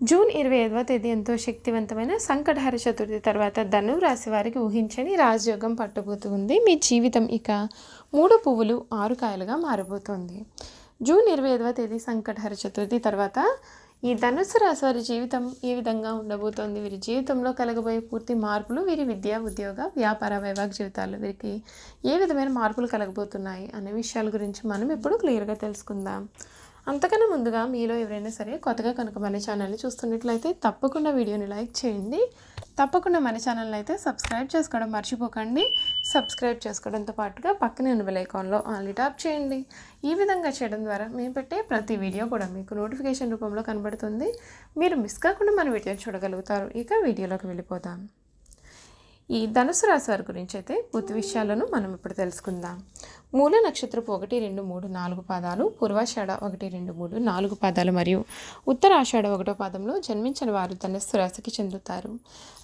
June ఇరవై ఐదవ తేదీ ఎంతో శక్తివంతమైన సంకటహర చతుర్థి తర్వాత ధనురాశి వారికి ఊహించని రాజయోగం పట్టబోతుంది మీ జీవితం ఇక మూడు పువ్వులు ఆరు కాయలుగా మారబోతుంది. జూన్ ఇరవై ఐదవ తేదీ సంకటహర చతుర్థి తర్వాత ఈ ధనుసు రాశి వారి జీవితం ఏ విధంగా ఉండబోతోంది? వీరి జీవితంలో కలగబోయే పూర్తి మార్పులు వీరి విద్యా ఉద్యోగ వ్యాపార వైవాహిక జీవితాలు వీరికి ఏ విధమైన మార్పులు కలగబోతున్నాయి? అనే విషయాల గురించి మనం ఇప్పుడు క్లియర్గా తెలుసుకుందాం. అంతకన్నా ముందుగా మీలో ఎవరైనా సరే కొత్తగా కనుక మన ఛానల్ని చూస్తున్నట్లయితే తప్పకుండా వీడియోని లైక్ చేయండి. తప్పకుండా మన ఛానల్ని అయితే సబ్స్క్రైబ్ చేసుకోవడం మర్చిపోకండి. సబ్స్క్రైబ్ చేసుకోవడంతో పాటుగా పక్కనే ఉన్న బెల్ ఐకాన్లో ఆన్లీ ట్యాప్ చేయండి. ఈ విధంగా చేయడం ద్వారా మేము పెట్టే ప్రతి వీడియో కూడా మీకు నోటిఫికేషన్ రూపంలో కనబడుతుంది. మీరు మిస్ కాకుండా మన వీడియోని చూడగలుగుతారు. ఇక వీడియోలోకి వెళ్ళిపోదాం. ఈ ధనుసు రాశి వారి గురించి అయితే పూర్తి విషయాలను మనం ఇప్పుడు తెలుసుకుందాం. మూల నక్షత్రపు ఒకటి రెండు మూడు నాలుగు పాదాలు పూర్వాషాఢ ఒకటి రెండు మూడు నాలుగు పాదాలు మరియు ఉత్తరాషాఢ ఒకటో పాదంలో జన్మించిన వారు ధనస్సు రాశికి చెందుతారు.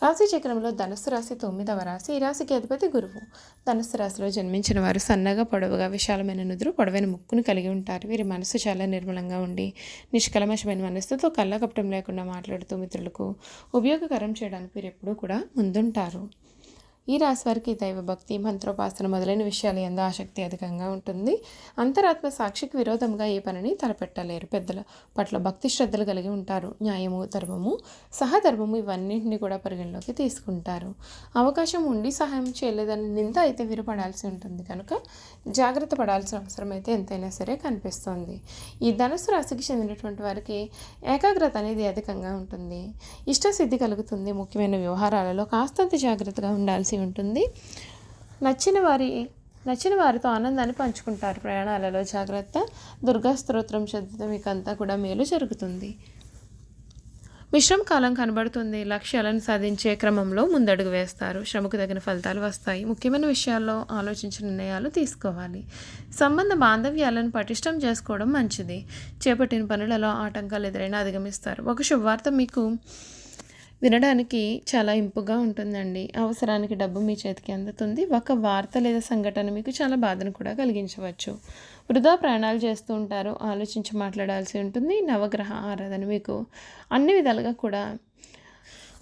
రాశి చక్రంలో ధనుస్సు రాశి తొమ్మిదవ రాశి ఈ రాశికి అధిపతి గురువు. ధనస్సు రాశిలో జన్మించిన వారు సన్నగా పొడవుగా విశాలమైన నుదురు పొడవైన ముక్కును కలిగి ఉంటారు. వీరి మనసు చాలా నిర్మలంగా ఉండి నిష్కలమశమైన మనస్సుతో కళ్ళకపటం లేకుండా మాట్లాడుతూ మిత్రులకు ఉపయోగకరం చేయడానికి వీరు ఎప్పుడూ కూడా ముందుంటారు. ఈ రాశి వారికి దైవభక్తి మంత్రోపాసన మొదలైన విషయాలు ఎంతో ఆసక్తి అధికంగా ఉంటుంది. అంతరాత్మ సాక్షికి విరోధంగా ఏ పనిని తలపెట్టలేరు. పెద్దల పట్ల భక్తి శ్రద్ధలు కలిగి ఉంటారు. న్యాయము ధర్మము సహధర్మము ఇవన్నింటినీ కూడా పరిగణలోకి తీసుకుంటారు. అవకాశం ఉండి సహాయం చేయలేదని నింద అయితే వీరు పడాల్సి ఉంటుంది కనుక జాగ్రత్త పడాల్సిన అవసరం అయితే ఎంతైనా సరే కనిపిస్తుంది. ఈ ధనుసు రాశికి చెందినటువంటి వారికి ఏకాగ్రత అనేది అధికంగా ఉంటుంది. ఇష్టసిద్ధి కలుగుతుంది. ముఖ్యమైన వ్యవహారాలలో కాస్తంత జాగ్రత్తగా ఉండాల్సి ఉంటుంది. నచ్చిన వారి నచ్చిన వారితో ఆనందాన్ని పంచుకుంటారు. ప్రయాణాలలో జాగ్రత్త. దుర్గా స్తోత్రం చదివితే మీకు అంతా కూడా మేలు జరుగుతుంది. మిశ్రమ కాలం కనబడుతుంది. లక్ష్యాలను సాధించే క్రమంలో ముందడుగు వేస్తారు. శ్రమకు తగిన ఫలితాలు వస్తాయి. ముఖ్యమైన విషయాల్లో ఆలోచించిన నిర్ణయాలు తీసుకోవాలి. సంబంధ బాంధవ్యాలను పటిష్టం చేసుకోవడం మంచిది. చేపట్టిన పనులలో ఆటంకాలు ఎదురైనా అధిగమిస్తారు. ఒక శుభవార్త మీకు వినడానికి చాలా ఇంపుగా ఉంటుందండి. అవసరానికి డబ్బు మీ చేతికి అందుతుంది. ఒక వార్త లేదా సంఘటన మీకు చాలా బాధను కూడా కలిగించవచ్చు. వృధా ప్రయాణాలు చేస్తూ ఉంటారు. ఆలోచించి మాట్లాడాల్సి ఉంటుంది. నవగ్రహ ఆరాధన మీకు అన్ని విధాలుగా కూడా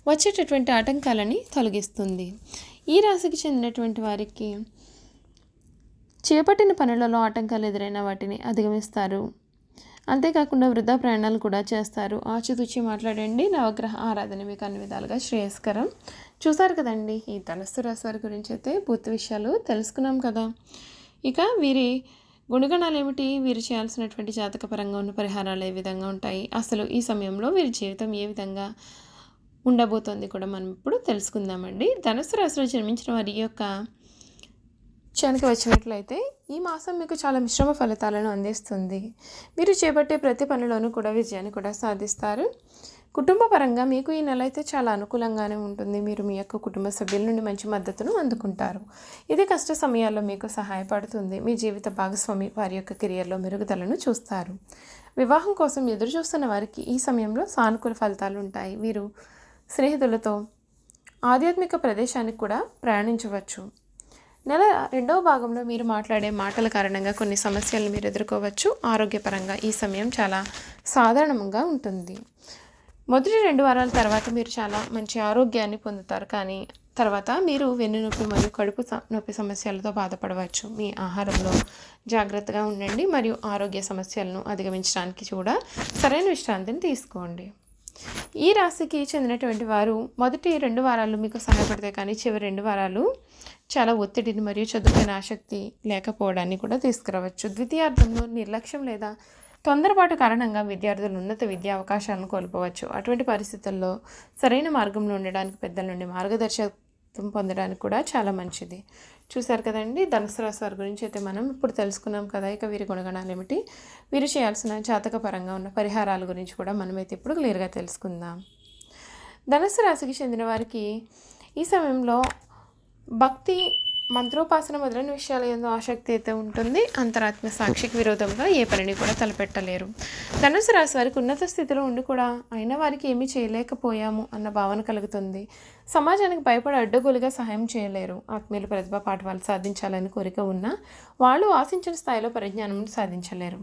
వచ్చేటటువంటి ఆటంకాలని తొలగిస్తుంది. ఈ రాశికి చెందినటువంటి వారికి చేపట్టిన పనులలో ఆటంకాలు ఎదురైన వాటిని అధిగమిస్తారు. అంతేకాకుండా వృద్ధా ప్రయాణాలు కూడా చేస్తారు. ఆచితూచి మాట్లాడండి. నవగ్రహ ఆరాధన మీకు అన్ని విధాలుగా శ్రేయస్కరం. చూసారు కదండి ఈ ధనస్సు రాశి వారి గురించి అయితే పూర్తి విషయాలు తెలుసుకున్నాం కదా. ఇక వీరి గుణగణాలు ఏమిటి? వీరు చేయాల్సినటువంటి జాతకపరంగా ఉన్న పరిహారాలు ఏ విధంగా ఉంటాయి? అసలు ఈ సమయంలో వీరి జీవితం ఏ విధంగా ఉండబోతోంది కూడా మనం ఇప్పుడు తెలుసుకుందామండి. ధనుసు రాశిలో జన్మించిన వారి యొక్క విషయానికి వచ్చినట్లయితే ఈ మాసం మీకు చాలా మిశ్రమ ఫలితాలను అందిస్తుంది. మీరు చేపట్టే ప్రతి పనిలోనూ కూడా విజయాన్ని కూడా సాధిస్తారు. కుటుంబ పరంగా మీకు ఈ నెల అయితే చాలా అనుకూలంగానే ఉంటుంది. మీరు మీ యొక్క కుటుంబ సభ్యుల నుండి మంచి మద్దతును అందుకుంటారు. ఇది కష్ట సమయాల్లో మీకు సహాయపడుతుంది. మీ జీవిత భాగస్వామి వారి యొక్క కెరియర్లో మెరుగుదలను చూస్తారు. వివాహం కోసం ఎదురు చూస్తున్న వారికి ఈ సమయంలో సానుకూల ఫలితాలు ఉంటాయి. వీరు స్నేహితులతో ఆధ్యాత్మిక ప్రదేశానికి కూడా ప్రయాణించవచ్చు. నెల రెండవ భాగంలో మీరు మాట్లాడే మాటల కారణంగా కొన్ని సమస్యలను మీరు ఎదుర్కోవచ్చు. ఆరోగ్యపరంగా ఈ సమయం చాలా సాధారణంగా ఉంటుంది. మొదటి రెండు వారాల తర్వాత మీరు చాలా మంచి ఆరోగ్యాన్ని పొందుతారు. కానీ తర్వాత మీరు వెన్నునొప్పి మరియు కడుపు స- నొప్పి సమస్యలతో బాధపడవచ్చు. మీ ఆహారంలో జాగ్రత్తగా ఉండండి మరియు ఆరోగ్య సమస్యలను అధిగమించడానికి కూడా సరైన విశ్రాంతిని తీసుకోండి. ఈ రాశికి చెందినటువంటి వారు మొదటి రెండు వారాలు మీకు సహాయపడతాయి. కానీ చివరి రెండు వారాలు చాలా ఒత్తిడిని మరియు చదువుకునే ఆసక్తి లేకపోవడాన్ని కూడా తీసుకురావచ్చు. ద్వితీయార్థంలో నిర్లక్ష్యం లేదా తొందరపాటు కారణంగా విద్యార్థులు ఉన్నత విద్యా అవకాశాలను కోల్పోవచ్చు. అటువంటి పరిస్థితుల్లో సరైన మార్గంలో ఉండడానికి పెద్దల నుండి మార్గదర్శకత్వం పొందడానికి కూడా చాలా మంచిది. చూశారు కదండి ధనుసు రాశి వారి గురించి అయితే మనం ఇప్పుడు తెలుసుకున్నాం కదా. ఇక వీరి గుణగణాలు ఏమిటి? వీరు చేయాల్సిన జాతక పరంగా ఉన్న పరిహారాల గురించి కూడా మనమైతే ఇప్పుడు క్లియర్గా తెలుసుకుందాం. ధనుసు రాశికి చెందిన వారికి ఈ సమయంలో భక్తి మంత్రోపాసన మొదలైన విషయాలు ఏదో ఆసక్తి అయితే ఉంటుంది. అంతరాత్మ సాక్షికి విరోధంగా ఏ పనిని కూడా తలపెట్టలేరు. ధనుసు రాశి వారికి ఉన్నత స్థితిలో ఉండి కూడా అయిన వారికి ఏమీ చేయలేకపోయాము అన్న భావన కలుగుతుంది. సమాజానికి భయపడి అడ్డగోలుగా సహాయం చేయలేరు. ఆత్మీయుల ప్రతిభ పాఠవాలు సాధించాలని కోరిక ఉన్నా వాళ్ళు ఆశించిన స్థాయిలో పరిజ్ఞానం సాధించలేరు.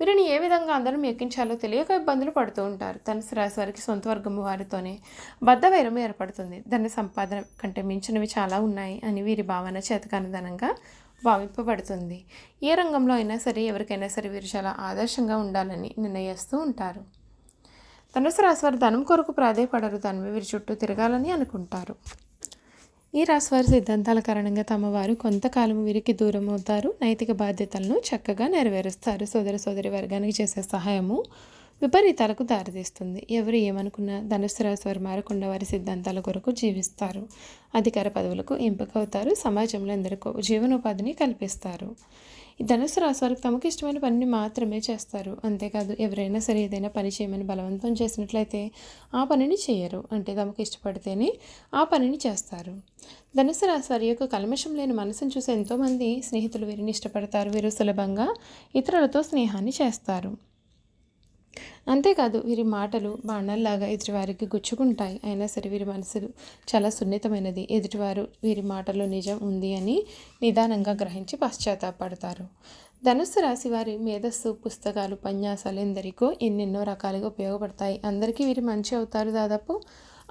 వీరిని ఏ విధంగా అందరం ఎక్కించాలో తెలియక ఇబ్బందులు పడుతూ ఉంటారు. ధనుసు రాశి వారికి సొంత వర్గం వారితోనే బద్ధవైరం ఏర్పడుతుంది. ధన సంపాదన కంటే మించినవి చాలా ఉన్నాయి అని వీరి భావన చేతకానుదనంగా భావింపబడుతుంది. ఏ రంగంలో అయినా సరే ఎవరికైనా సరే వీరు చాలా ఆదర్శంగా ఉండాలని నిర్ణయిస్తూ ఉంటారు. ధనుసు రాశి వారు ధనం కొరకు ప్రాధేయపడరు. ధనమే వీరి చుట్టూ తిరగాలని అనుకుంటారు. ఈ రాశివారి సిద్ధాంతాల కారణంగా తమ వారు కొంతకాలం వీరికి దూరం అవుతారు నైతిక బాధ్యతలను చక్కగా నెరవేరుస్తారు. సోదర సోదరి వర్గానికి చేసే సహాయము విపరీతాలకు దారితీస్తుంది. ఎవరు ఏమనుకున్నా ధనుసు రాశి వారు మారకుండా వారి సిద్ధాంతాల కొరకు జీవిస్తారు. అధికార పదవులకు ఎంపిక అవుతారు సమాజంలో ఎందరికో జీవనోపాధిని కల్పిస్తారు. ఈ ధనుసు రాశి వారికి తమకు ఇష్టమైన పనిని మాత్రమే చేస్తారు. అంతేకాదు ఎవరైనా సరే ఏదైనా పని చేయమని బలవంతం చేసినట్లయితే ఆ పనిని చేయరు. అంటే తమకు ఇష్టపడితేనే ఆ పనిని చేస్తారు. ధనుసు రాశి వారి యొక్క కల్మషం లేని మనసును చూసి ఎంతోమంది స్నేహితులు వీరిని ఇష్టపడతారు. వీరు సులభంగా ఇతరులతో స్నేహాన్ని చేస్తారు. అంతేకాదు వీరి మాటలు బాణాల్లాగా ఎదుటివారికి గుచ్చుకుంటాయి. అయినా సరే వీరి మనసు చాలా సున్నితమైనది. ఎదుటివారు వీరి మాటలో నిజం ఉంది అని నిదానంగా గ్రహించి పశ్చాత్తాపడతారు. ధనుస్సు రాశి వారి మేధస్సు పుస్తకాలు ఉపన్యాసాలు ఎందరికో ఎన్నెన్నో రకాలుగా ఉపయోగపడతాయి. అందరికీ వీరు మంచి అవుతారు దాదాపు.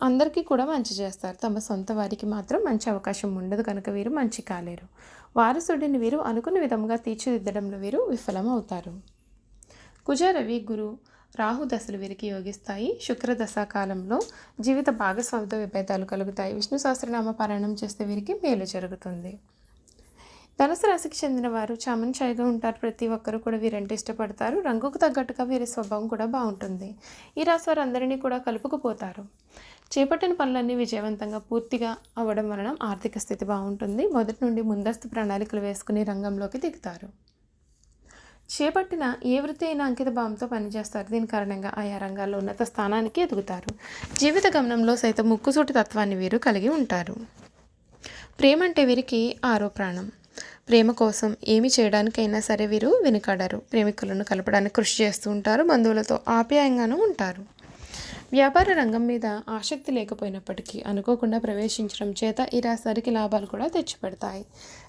అందరికీ కూడా మంచి చేస్తారు. తమ సొంత వారికి మాత్రం మంచి అవకాశం ఉండదు. కనుక వీరు మంచి కాలేరు. వారసుడిని వీరు అనుకున్న విధంగా తీర్చిదిద్దడంలో వీరు విఫలం అవుతారు కుజ రవి గురు రాహు దశలు వీరికి యోగిస్తాయి. శుక్ర దశాకాలంలో జీవిత భాగస్వామితో విభేదాలు కలుగుతాయి. విష్ణు సహస్రనామ పారాయణం చేస్తే వీరికి మేలు జరుగుతుంది. ధనుసు రాశికి చెందిన వారు చామన్చాయిగా ఉంటారు. ప్రతి ఒక్కరు కూడా వీరంటే ఇష్టపడతారు. రంగుకు తగ్గట్టుగా వీరి స్వభావం కూడా బాగుంటుంది. ఈ రాశి వారు అందరినీ కూడా కలుపుకుపోతారు. చేపట్టిన పనులన్నీ విజయవంతంగా పూర్తిగా అవ్వడం వలన ఆర్థిక స్థితి బాగుంటుంది. మొదటి నుండి ముందస్తు ప్రణాళికలు వేసుకుని రంగంలోకి దిగుతారు. చేపట్టిన ఏ వృత్తి అయినా అంకిత భావంతో పనిచేస్తారు. దీని కారణంగా ఆయా రంగాల్లో ఉన్నత స్థానానికి ఎదుగుతారు. జీవిత గమనంలో సైతం ముక్కుసూటి తత్వాన్ని వీరు కలిగి ఉంటారు. ప్రేమ అంటే వీరికి ఆరో ప్రాణం. ప్రేమ కోసం ఏమి చేయడానికైనా సరే వీరు వెనుకాడరు. ప్రేమికులను కలపడానికి కృషి చేస్తూ ఉంటారు. బంధువులతో ఆప్యాయంగానూ ఉంటారు. వ్యాపార రంగం మీద ఆసక్తి లేకపోయినప్పటికీ అనుకోకుండా ప్రవేశించడం చేత ఈ రాశివారికి లాభాలు కూడా తెచ్చిపెడతాయి.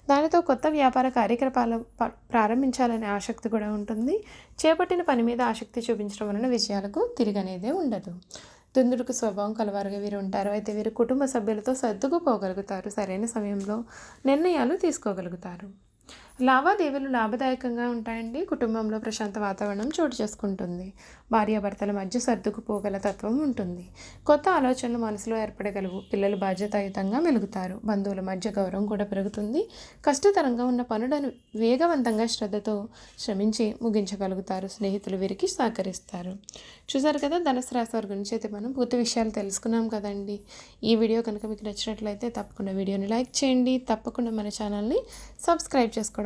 దానితో కొత్త వ్యాపార కార్యకలాపాలు ప్రారంభించాలనే ఆసక్తి కూడా ఉంటుంది. చేపట్టిన పని మీద ఆసక్తి చూపించడం వలన విజయాలకు తిరిగనేదే ఉండదు. దుందుడుకు స్వభావం కలవారుగా వీరు ఉంటారు. అయితే వీరు కుటుంబ సభ్యులతో సర్దుకుపోగలుగుతారు. సరైన సమయంలో నిర్ణయాలు తీసుకోగలుగుతారు. లావాదేవీలు లాభదాయకంగా ఉంటాయండి. కుటుంబంలో ప్రశాంత వాతావరణం చోటు చేసుకుంటుంది. భార్యాభర్తల మధ్య సర్దుకుపోగల తత్వం ఉంటుంది. కొత్త ఆలోచనలు మనసులో ఏర్పడగలవు. పిల్లలు బాధ్యతాయుతంగా మెలుగుతారు. బంధువుల మధ్య గౌరవం కూడా పెరుగుతుంది. కష్టతరంగా ఉన్న పనులను వేగవంతంగా శ్రద్ధతో శ్రమించి ముగించగలుగుతారు. స్నేహితులు వీరికి సహకరిస్తారు. చూసారు కదా ధనుసు రాశి వారి గురించి అయితే మనం పూర్తి విషయాలు తెలుసుకున్నాం కదండి. ఈ వీడియో కనుక మీకు నచ్చినట్లయితే తప్పకుండా వీడియోని లైక్ చేయండి. తప్పకుండా మన ఛానల్ని సబ్స్క్రైబ్ చేసుకోవడం